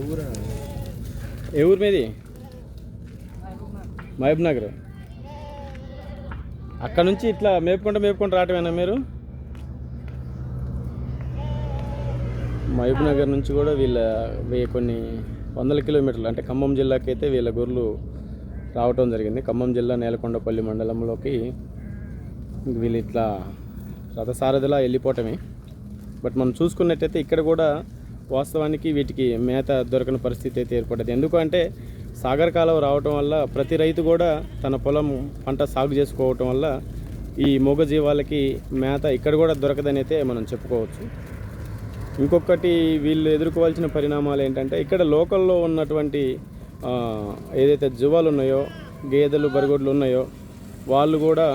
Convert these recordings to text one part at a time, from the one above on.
ఏ ఊరు మీది మహబూబ్ నగర్ అక్కడ నుంచి ఇట్లా మేపుకుంటూ మేపుకుంటూ రావటమేనా మీరు మహబూబ్ నగర్ నుంచి కూడా వీళ్ళ కొన్ని వందల కిలోమీటర్లు అంటే ఖమ్మం జిల్లాకైతే వీళ్ళ గొర్రెలు రావటం జరిగింది ఖమ్మం జిల్లా నేలకొండపల్లి మండలంలోకి వీళ్ళు ఇట్లా రథసారథిలా వెళ్ళిపోవటమే బట్ మనం చూసుకున్నట్టయితే ఇక్కడ కూడా వాస్తవానికి వీటికి మేత దొరకని పరిస్థితి అయితే ఏర్పడ్డది. ఎందుకంటే సాగర్ కాలువ రావటం వల్ల ప్రతి రైతు కూడా తన పొలం పంట సాగు చేసుకోవటం వల్ల ఈ మూగ జీవాలకి మేత ఇక్కడ కూడా దొరకదని అయితే మనం చెప్పుకోవచ్చు. ఇంకొకటి వీళ్ళు ఎదుర్కోవాల్సిన పరిణామాలు ఏంటంటే ఇక్కడ లోకల్లో ఉన్నటువంటి ఏదైతే జువాలు ఉన్నాయో గేదెలు బరిగొడ్లు ఉన్నాయో వాళ్ళు కూడా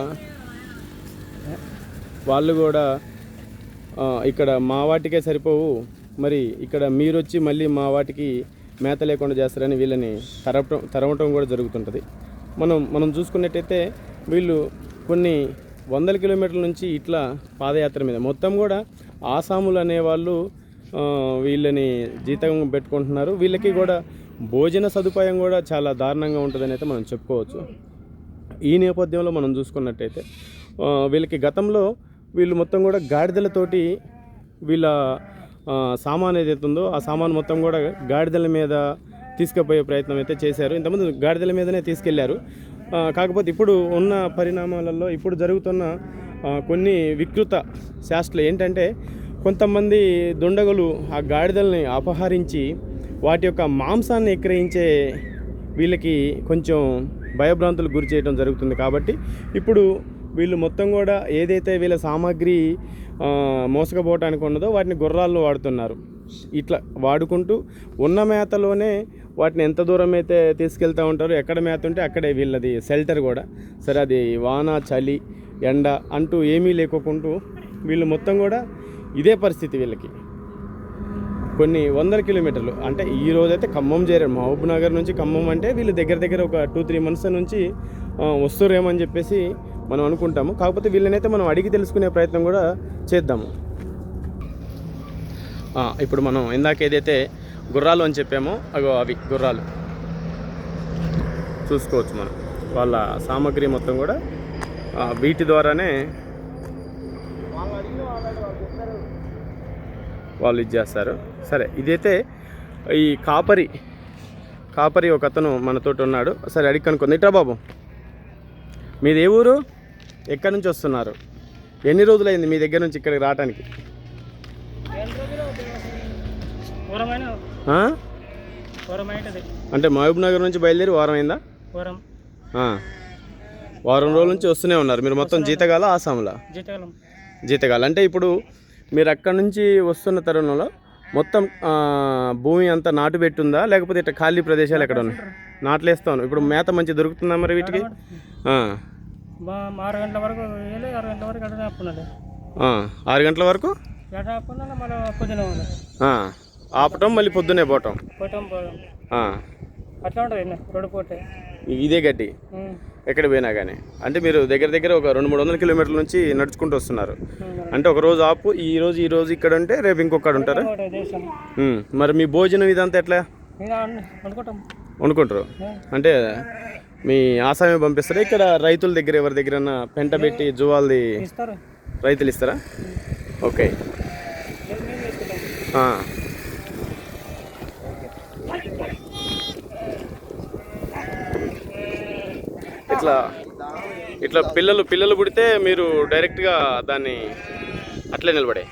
వాళ్ళు కూడా ఇక్కడ మా వాటికే సరిపోవు. మరి ఇక్కడ మీరు వచ్చి మళ్ళీ మా వాటికి మేత లేకుండా చేస్తారని వీళ్ళని తరవటం తరవటం కూడా జరుగుతుంటుంది. మనం మనం చూసుకున్నట్టయితే వీళ్ళు కొన్ని వందల కిలోమీటర్ల నుంచి ఇట్లా పాదయాత్ర మీద మొత్తం కూడా ఆసాములు అనేవాళ్ళు వీళ్ళని జీతం పెట్టుకుంటున్నారు. వీళ్ళకి కూడా భోజన సదుపాయం కూడా చాలా దారుణంగా ఉంటుందని అయితే మనం చెప్పుకోవచ్చు. ఈ నేపథ్యంలో మనం చూసుకున్నట్టయితే వీళ్ళకి గతంలో వీళ్ళు మొత్తం కూడా గాడిదలతోటి వీళ్ళ సామాన్ ఏదైతే ఉందో ఆ సామాన్ మొత్తం కూడా గాడిదల మీద తీసుకుపోయే ప్రయత్నం అయితే చేశారు. ఇంతకుముందు గాడిదల మీదనే తీసుకెళ్ళారు. కాకపోతే ఇప్పుడు ఉన్న పరిణామాలలో ఇప్పుడు జరుగుతున్న కొన్ని వికృత శాస్త్రలు ఏంటంటే కొంతమంది దుండగులు ఆ గాడిదల్ని అపహరించి వాటి యొక్క మాంసాన్ని విక్రయించే వీళ్ళకి కొంచెం భయభ్రాంతులు గురి చేయడం జరుగుతుంది కాబట్టి ఇప్పుడు వీళ్ళు మొత్తం కూడా ఏదైతే వీళ్ళ సామాగ్రి మోసకపోవటానికి ఉండదో వాటిని గుర్రాల్లో వాడుతున్నారు. ఇట్లా వాడుకుంటూ ఉన్న మేతలోనే వాటిని ఎంత దూరం అయితే తీసుకెళ్తూ ఉంటారో ఎక్కడ మేత ఉంటే అక్కడే వీళ్ళది షెల్టర్ కూడా. సరే అది వాన చలి ఎండ అంటూ ఏమీ లేకుంటూ వీళ్ళు మొత్తం కూడా ఇదే పరిస్థితి వీళ్ళకి. కొన్ని వందల కిలోమీటర్లు. అంటే ఈ రోజైతే ఖమ్మం చేరారు. మహబూబ్ నగర్ నుంచి ఖమ్మం అంటే వీళ్ళు దగ్గర దగ్గర ఒక టూ త్రీ మంత్స్ నుంచి ఆ, వస్తురేమని చెప్పేసి మనం అనుకుంటాము. కాకపోతే వీళ్ళనైతే మనం అడిగి తెలుసుకునే ప్రయత్నం కూడా చేద్దాము. ఇప్పుడు మనం ఇందాక ఏదైతే గుర్రాలు అని చెప్పామో అగో అవి గుర్రాలు. చూసుకోవచ్చు మనం. వాళ్ళ సామాగ్రి మొత్తం కూడా వీటి ద్వారానే వాళ్ళు ఇది చేస్తారు. సరే ఇదైతే ఈ కాపరి కాపరి ఒక అతను మనతోటి ఉన్నాడు. సరే అడిగి కనుక్కుంది. ఇట్రా బాబు మీది ఏ ఊరు? ఎక్కడి నుంచి వస్తున్నారు? ఎన్ని రోజులైంది మీ దగ్గర నుంచి ఇక్కడికి రావడానికి అంటే మహబూబ్ నగర్ నుంచి బయలుదేరి వారం అయిందా. వారం. రోజుల నుంచి వస్తూనే ఉన్నారు. మీరు మొత్తం జీతగాల ఆసాములా? జీతకాలం జీతగాలు. అంటే ఇప్పుడు మీరు అక్కడి నుంచి వస్తున్న తరుణంలో మొత్తం భూమి అంతా నాటు పెట్టుందా? లేకపోతే ఇట్లా ఖాళీ ప్రదేశాలు ఎక్కడ ఉన్నాయి? నాట్లేస్తాను. ఇప్పుడు మేత మంచి దొరుకుతుందా మరి వీటికి? ఆరు గంటల వరకు ఆరు గంటల వరకు ఆరు గంటల వరకు? మళ్ళీ పొద్దున ఆపటం మళ్ళీ పొద్దున్నే పోవటం? అట్లా ఉంటుంది ఇదే గడ్డి. ఎక్కడ పోయినా కానీ అంటే మీరు దగ్గర దగ్గర ఒక రెండు మూడు వందల కిలోమీటర్ల నుంచి నడుచుకుంటూ వస్తున్నారు. అంటే ఒక రోజు ఆపు ఈ రోజు ఈ రోజు ఇక్కడ ఉంటే రేపు ఇంకొకడు ఉంటారా? మరి మీ భోజనం ఇదంతా ఎట్లా? వండుకుంటారు. అంటే మీ ఆసామే పంపిస్తారా? ఇక్కడ రైతుల దగ్గర ఎవరి దగ్గర పెంట పెట్టి జువాల్ది ఇస్తారు. రైతులు ఇస్తారా? ఓకే. ఇట్లా ఇట్లా పిల్లలు పిల్లలు పుడితే మీరు డైరెక్ట్గా దాన్ని అట్లే నిలబడే.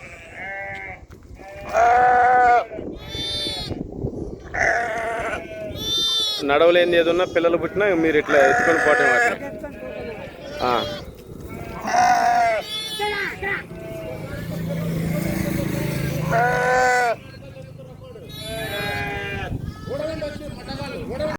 నడవలేని ఏది ఉన్నా పిల్లలు పుట్టినా మీరు ఇట్లా ఎత్తుకొని పోవటం అట్లా.